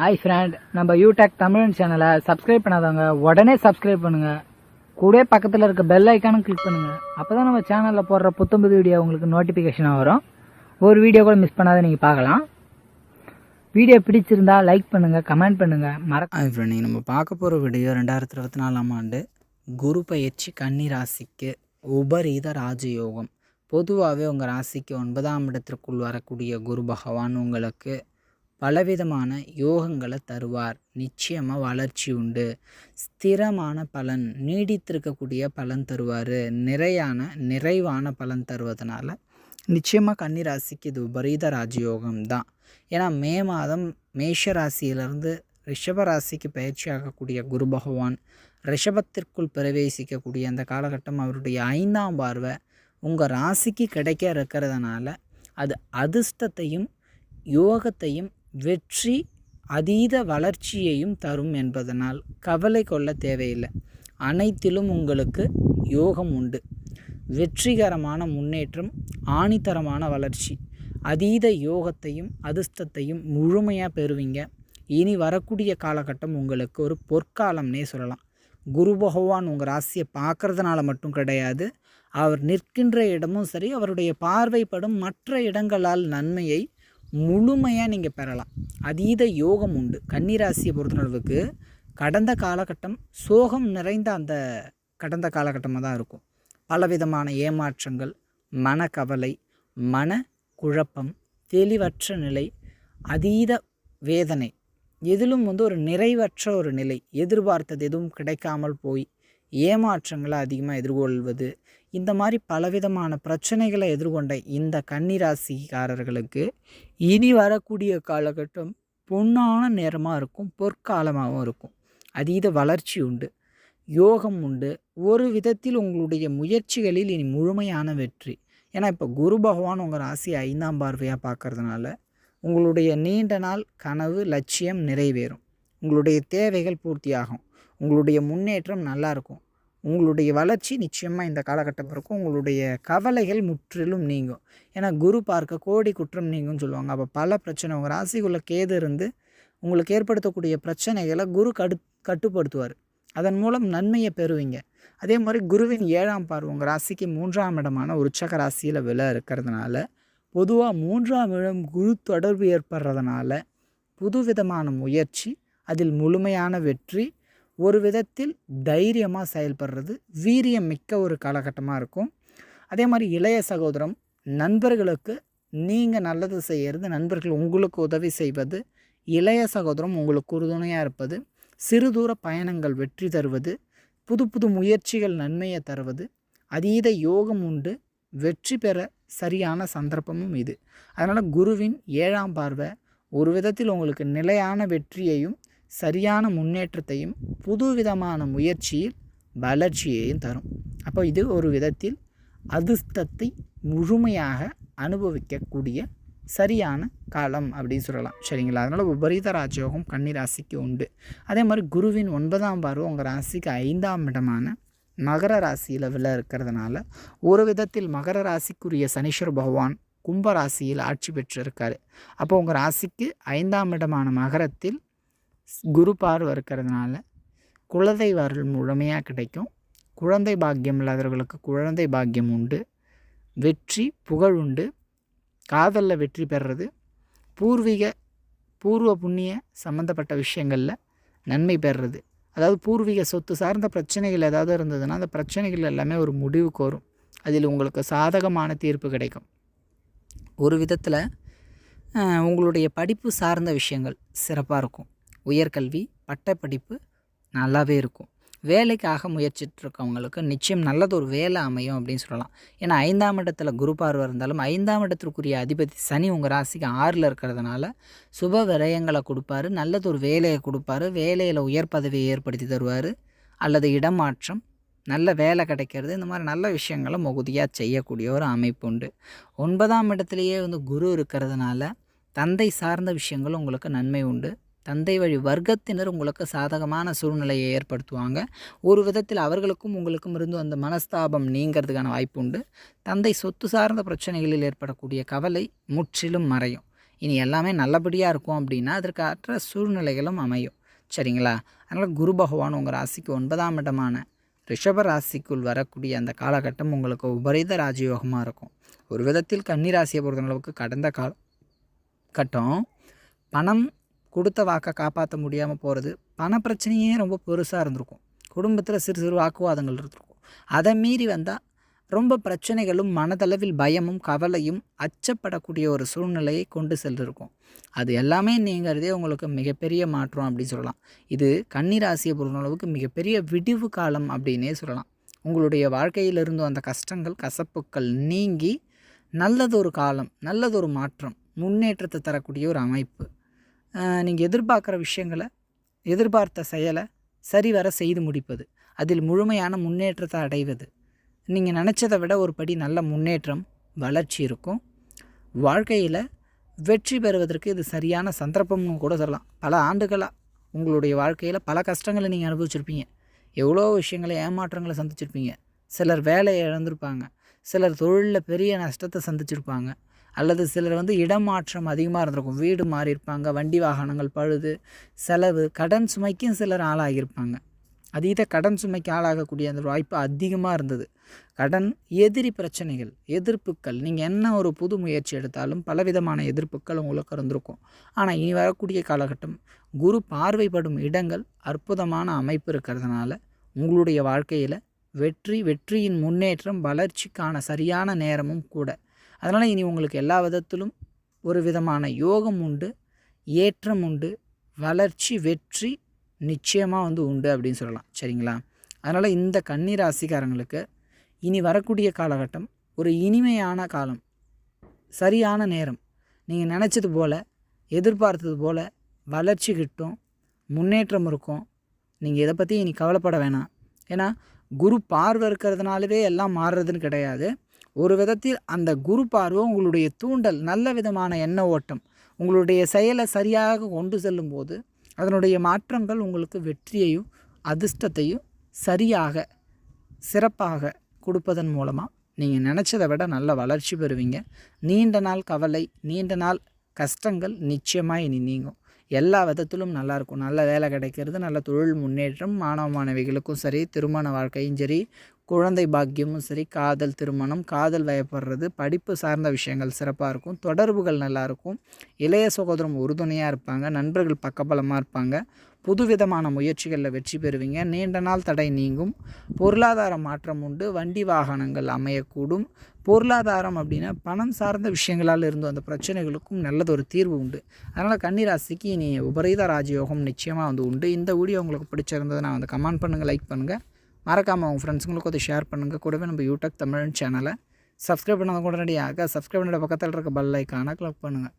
Hi friend நம்ம யூடெக் தமிழன் சேனலை சப்ஸ்கிரைப் பண்ணாதவங்க உடனே சப்ஸ்கிரைப் பண்ணுங்க. கூட பக்கத்தில் இருக்க பெல் ஐக்கானும் கிளிக் பண்ணுங்க. அப்பதான் நம்ம சேனலில் போடுற புத்தம்புது வீடியோ உங்களுக்கு நோட்டிஃபிகேஷனாக வரும். ஒரு வீடியோ கூட மிஸ் பண்ணாத நீங்கள் பார்க்கலாம். வீடியோ பிடிச்சிருந்தா லைக் பண்ணுங்க கமெண்ட் பண்ணுங்க. மறக்க ஹாய் ஃப்ரெண்ட் நம்ம பார்க்க போகிற வீடியோ ரெண்டாயிரத்தி இருபத்தி நாலாம் ஆண்டு குரு பயிற்சி கன்னி ராசிக்கு உபரீத ராஜயோகம். பொதுவாகவே உங்கள் ராசிக்கு ஒன்பதாம் இடத்திற்குள் வரக்கூடிய குரு பகவான் உங்களுக்கு பலவிதமான யோகங்களை தருவார். நிச்சயமாக வளர்ச்சி உண்டு. ஸ்திரமான பலன் நீடித்திருக்கக்கூடிய பலன் தருவார். நிறையான நிறைவான பலன் தருவதனால நிச்சயமாக கன்னிராசிக்கு இது உபரீத ராஜயோகம் தான். ஏன்னா மே மாதம் மேஷ ராசியிலிருந்து ரிஷப ராசிக்கு பயிற்சி ஆகக்கூடிய குரு பகவான் ரிஷபத்திற்குள் பிரவேசிக்கக்கூடிய அந்த காலகட்டம் அவருடைய ஐந்தாம் பார்வை. உங்கள் ராசிக்கு கிடைக்க இருக்கிறதுனால அது அதிர்ஷ்டத்தையும் யோகத்தையும் வெற்றி அதீத வளர்ச்சியையும் தரும் என்பதனால் கவலை கொள்ள தேவையில்லை. அனைத்திலும் உங்களுக்கு யோகம் உண்டு. வெற்றிகரமான முன்னேற்றம் ஆணித்தரமான வளர்ச்சி அதீத யோகத்தையும் அதிர்ஷ்டத்தையும் முழுமையாக பெறுவீங்க. இனி வரக்கூடிய காலகட்டம் உங்களுக்கு ஒரு பொற்காலம்னே சொல்லலாம். குரு பகவான் உங்கள் ராசியை பார்க்கறதுனால மட்டும் கிடையாது. அவர் நிற்கின்ற இடமும் சரி அவருடைய பார்வைப்படும் மற்ற இடங்களால் நன்மையை முழுமையாக நீங்கள் பெறலாம். அதீத யோகம் உண்டு. கன்னிராசியை பொறுத்தளவுக்கு கடந்த காலகட்டம் சோகம் நிறைந்த அந்த கடந்த காலகட்டமாக தான் இருக்கும். பலவிதமான ஏமாற்றங்கள் மனக்கவலை மன குழப்பம் தெளிவற்ற நிலை அதீத வேதனை. எதிலும் வந்து ஒரு நிறைவற்ற ஒரு நிலை. எதிர்பார்த்தது எதுவும் கிடைக்காமல் போய் ஏமாற்றங்களை அதிகமாக எதிர்கொள்வது இந்த மாதிரி பலவிதமான பிரச்சனைகளை எதிர்கொண்ட இந்த கன்னிராசிக்காரர்களுக்கு இனி வரக்கூடிய காலகட்டம் பொன்னான நேரமாக இருக்கும் பொற்காலமாகவும் இருக்கும். அதீத வளர்ச்சி உண்டு யோகம் உண்டு. ஒரு விதத்தில் உங்களுடைய முயற்சிகளில் இனி முழுமையான வெற்றி. ஏன்னா இப்போ குரு பகவான் உங்கள் ராசி ஐந்தாம் பார்வையாக பார்க்கறதுனால உங்களுடைய நீண்ட நாள் கனவு லட்சியம் நிறைவேறும். உங்களுடைய தேவைகள் பூர்த்தியாகும். உங்களுடைய முன்னேற்றம் நல்லாயிருக்கும் உங்களுடைய வளர்ச்சி நிச்சயமாக இந்த காலகட்டம் இருக்கும் உங்களுடைய கவலைகள் முற்றிலும் நீங்கும். ஏன்னா குரு பார்க்க கோடி குற்றம் நீங்கும்னு சொல்லுவாங்க. அப்போ பல பிரச்சனை உங்கள் ராசிக்குள்ளே கேது இருந்து உங்களுக்கு ஏற்படுத்தக்கூடிய பிரச்சனைகளை குரு கடு கட்டுப்படுத்துவார். அதன் மூலம் நன்மையை பெறுவீங்க. அதே மாதிரி குருவின் ஏழாம் பார்வை உங்கள் ராசிக்கு மூன்றாம் இடமான உற்சக ராசியில் விலை இருக்கிறதுனால பொதுவாக மூன்றாம் இடம் குரு தொடர்பு ஏற்படுறதுனால புதுவிதமான முயற்சி அதில் முழுமையான வெற்றி ஒரு விதத்தில் தைரியமாக செயல்படுறது வீரியம் மிக்க ஒரு காலகட்டமாக இருக்கும். அதே மாதிரி இளைய சகோதரம் நண்பர்களுக்கு நீங்கள் நல்லது செய்கிறது நண்பர்கள் உங்களுக்கு உதவி செய்வது இளைய சகோதரம் உங்களுக்கு உறுதுணையாக இருப்பது சிறு தூர பயணங்கள் வெற்றி தருவது புது புது முயற்சிகள் நன்மையை தருவது அதீத யோகம் உண்டு வெற்றி பெற சரியான சந்தர்ப்பமும் இது. அதனால் குருவின் ஏழாம் பார்வை ஒரு விதத்தில் உங்களுக்கு நிலையான வெற்றியையும் சரியான முன்னேற்றத்தையும் புதுவிதமான முயற்சியில் வளர்ச்சியையும் தரும். அப்போ இது ஒரு விதத்தில் அதிர்ஷ்டத்தை முழுமையாக அனுபவிக்கக்கூடிய சரியான காலம் அப்படின்னு சொல்லலாம். சரிங்களா? அதனால் உபரீத ராஜயோகம் கன்னிராசிக்கு உண்டு. அதே மாதிரி குருவின் ஒன்பதாம் பார்வை உங்கள் ராசிக்கு ஐந்தாம் இடமான மகர ராசியில் விழ இருக்கிறதுனால ஒரு விதத்தில் மகர ராசிக்குரிய சனீஸ்வர பகவான் கும்ப ராசியில் ஆட்சி பெற்றிருக்காரு. அப்போ உங்கள் ராசிக்கு ஐந்தாம் இடமான மகரத்தில் குரு பார்வை இருக்கிறதுனால குலதெய்வ அருள் முழுமையாக கிடைக்கும். குழந்தை பாக்கியம் இல்லாதவர்களுக்கு குழந்தை பாக்கியம் உண்டு. வெற்றி புகழ் உண்டு. காதலில் வெற்றி பெறுறது பூர்வீக பூர்வ புண்ணிய சம்மந்தப்பட்ட விஷயங்களில் நன்மை பெறுறது அதாவது பூர்வீக சொத்து சார்ந்த பிரச்சனைகள் ஏதாவது இருந்ததுன்னா அந்த பிரச்சனைகள் எல்லாமே ஒரு முடிவுக்கு வரும் அதில் உங்களுக்கு சாதகமான தீர்ப்பு கிடைக்கும். ஒரு விதத்தில் உங்களுடைய படிப்பு சார்ந்த விஷயங்கள் சிறப்பாக இருக்கும். உயர்கல்வி பட்டப்படிப்பு நல்லாவே இருக்கும். வேலைக்காக முயற்சிட்டு இருக்கவங்களுக்கு நிச்சயம் நல்லது ஒரு வேலை அமையும் அப்படின்னு சொல்லலாம். ஏன்னா ஐந்தாம் இடத்துல குரு பார்வை இருந்தாலும் ஐந்தாம் இடத்திற்குரிய அதிபதி சனி உங்கள் ராசிக்கு ஆறில் இருக்கிறதுனால சுப விரயங்களை கொடுப்பாரு நல்லது ஒரு வேலையை கொடுப்பாரு வேலையில் உயர் பதவியை ஏற்படுத்தி தருவார் அல்லது இடமாற்றம் நல்ல வேலை கிடைக்கிறது இந்த மாதிரி நல்ல விஷயங்களை மகுதியாக செய்யக்கூடிய ஒரு அமைப்பு உண்டு. ஒன்பதாம் இடத்துலையே வந்து குரு இருக்கிறதுனால தந்தை சார்ந்த விஷயங்கள் உங்களுக்கு நன்மை உண்டு. தந்தை வழி வர்க்கத்தினர் உங்களுக்கு சாதகமான சூழ்நிலையை ஏற்படுத்துவாங்க. ஒரு விதத்தில் அவர்களுக்கும் உங்களுக்கும் இருந்து அந்த மனஸ்தாபம் நீங்கிறதுக்கான வாய்ப்பு உண்டு. தந்தை சொத்து சார்ந்த பிரச்சனைகளில் ஏற்படக்கூடிய கவலை முற்றிலும் மறையும். இனி எல்லாமே நல்லபடியாக இருக்கும் அப்படின்னா அதற்காற்ற சூழ்நிலைகளும் அமையும். சரிங்களா? அதனால் குரு பகவான் உங்கள் ராசிக்கு ஒன்பதாம் இடமான ரிஷப ராசிக்குள் வரக்கூடிய அந்த காலகட்டம் உங்களுக்கு உபரித ராஜயோகமாக இருக்கும். ஒரு விதத்தில் கன்னி ராசியை பொறுத்தளவுக்கு கடந்த கால கட்டம் பணம் கொடுத்த வாக்கை காப்பாற்ற முடியாமல் போகிறது பண பிரச்சனையே ரொம்ப பெருசாக இருந்திருக்கும். குடும்பத்தில் சிறு சிறு வாக்குவாதங்கள் இருந்திருக்கும். அதை மீறி வந்தால் ரொம்ப பிரச்சனைகளும் மனதளவில் பயமும் கவலையும் அச்சப்படக்கூடிய ஒரு சூழ்நிலையை கொண்டு சென்றிருக்கும். அது எல்லாமே நீங்கிறதே உங்களுக்கு மிகப்பெரிய மாற்றம் அப்படின்னு சொல்லலாம். இது கன்னிராசியை பொறுத்தளவுக்கு மிகப்பெரிய விடிவு காலம் அப்படின்னே சொல்லலாம். உங்களுடைய வாழ்க்கையிலிருந்து அந்த கஷ்டங்கள் கசப்புக்கள் நீங்கி நல்லதொரு காலம் நல்லதொரு மாற்றம் முன்னேற்றத்தை தரக்கூடிய ஒரு அமைப்பு. நீங்கள் எதிர்பார்க்குற விஷயங்களை எதிர்பார்த்த செயலை சரிவர செய்து முடிப்பது. அதில் முழுமையான முன்னேற்றத்தை அடைவது. நீங்கள் நினச்சதை விட ஒரு படி நல்ல முன்னேற்றம் வளர்ச்சி இருக்கும். வாழ்க்கையில் வெற்றி பெறுவதற்கு இது சரியான சந்தர்ப்பம்னு கூட சொல்லலாம். பல ஆண்டுகளாக உங்களுடைய வாழ்க்கையில் பல கஷ்டங்களை நீங்கள் அனுபவிச்சிருப்பீங்க. எவ்வளோ விஷயங்களை ஏமாற்றங்களை சந்திச்சிருப்பீங்க. சிலர் வேலையை இழந்திருப்பாங்க. சிலர் தொழிலில் பெரிய நஷ்டத்தை சந்திச்சிருப்பாங்க. அல்லது சிலர் வந்து இடமாற்றம் அதிகமாக இருந்திருக்கும். வீடு மாறி இருப்பாங்க வண்டி வாகனங்கள் பழுது செலவு கடன் சுமைக்கும் சிலர் ஆளாகியிருப்பாங்க. அதீத கடன் சுமைக்கு ஆளாகக்கூடிய அந்த வாய்ப்பு அதிகமாக இருந்தது. கடன் எதிரி பிரச்சனைகள் எதிர்ப்புகள் நீங்கள் என்ன ஒரு புது முயற்சி எடுத்தாலும் பலவிதமான எதிர்ப்புகள் உங்களுக்கு இருந்திருக்கும். ஆனால் இனி வரக்கூடிய காலகட்டம் குரு பார்வைப்படும் இடங்கள் அற்புதமான அமைப்பு இருக்கிறதுனால உங்களுடைய வாழ்க்கையில் வெற்றி வெற்றியின் முன்னேற்றம் வளர்ச்சிக்கான சரியான நேரமும் கூட அதனால் இனி உங்களுக்கு எல்லா விதத்திலும் ஒரு விதமான யோகம் உண்டு ஏற்றம் உண்டு வளர்ச்சி வெற்றி நிச்சயமாக வந்து உண்டு அப்படின்னு சொல்லலாம். சரிங்களா? அதனால் இந்த கண்ணீர் ராசிக்காரங்களுக்கு இனி வரக்கூடிய காலகட்டம் ஒரு இனிமையான காலம். சரியான நேரம். நீங்கள் நினச்சது போல் எதிர்பார்த்தது போல் வளர்ச்சி கிட்டும் முன்னேற்றம் இருக்கும். நீங்கள் இதை பற்றி இனி கவலைப்பட வேணாம். ஏன்னா குரு பார்வை இருக்கிறதுனாலவே எல்லாம் மாறுறதுன்னு கிடையாது. ஒரு விதத்தில் அந்த குரு பார்வை உங்களுடைய தூண்டல் நல்ல விதமான எண்ண ஓட்டம் உங்களுடைய செயலை சரியாக கொண்டு செல்லும்போது அதனுடைய மாற்றங்கள் உங்களுக்கு வெற்றியையும் அதிர்ஷ்டத்தையும் சரியாக சிறப்பாக கொடுப்பதன் மூலமாக நீங்கள் நினச்சதை விட நல்ல வளர்ச்சி பெறுவீங்க. நீண்ட நாள் கவலை நீண்ட நாள் கஷ்டங்கள் நிச்சயமாக இனி நீங்கும். எல்லா விதத்திலும் நல்லாயிருக்கும். நல்ல வேலை கிடைக்கிறது நல்ல தொழில் முன்னேற்றம் மாணவ மாணவிகளுக்கும் சரி திருமண வாழ்க்கையும் சரி குழந்தை பாக்கியமும் சரி காதல் திருமணம் காதல் வயப்படுறது படிப்பு சார்ந்த விஷயங்கள் சிறப்பாக இருக்கும். தொடர்புகள் நல்லாயிருக்கும். இளைய சகோதரம் உறுதுணையாக இருப்பாங்க நண்பர்கள் பக்கபலமாக இருப்பாங்க. புதுவிதமான முயற்சிகளில் வெற்றி பெறுவீங்க. நீண்ட நாள் தடை நீங்கும். பொருளாதார மாற்றம் உண்டு. வண்டி வாகனங்கள் அமையக்கூடும். பொருளாதாரம் அப்படின்னா பணம் சார்ந்த விஷயங்களால் இருந்து அந்த பிரச்சனைகளுக்கும் நல்லதொரு தீர்வு உண்டு. அதனால் கன்னிராசிக்கு இனி உபரீத ராஜயோகம் நிச்சயமாக வந்து உண்டு. இந்த வீடியோ உங்களுக்கு பிடிச்சிருந்ததுன்னா வந்து கமெண்ட் பண்ணுங்கள் லைக் பண்ணுங்கள் மறக்காமல் உங்கள் ஃப்ரெண்ட்ஸுங்களுக்கும் அதை ஷேர் பண்ணுங்கள் கூடவே நம்ம யூடியூப் தமிழ் சேனலை சப்ஸ்கிரைப் பண்ணாத உடனடியாக சப்ஸ்கிரைப் பண்ணுற பக்கத்தில் இருக்க பெல் ஐக்கானை கிளிக் பண்ணுங்கள்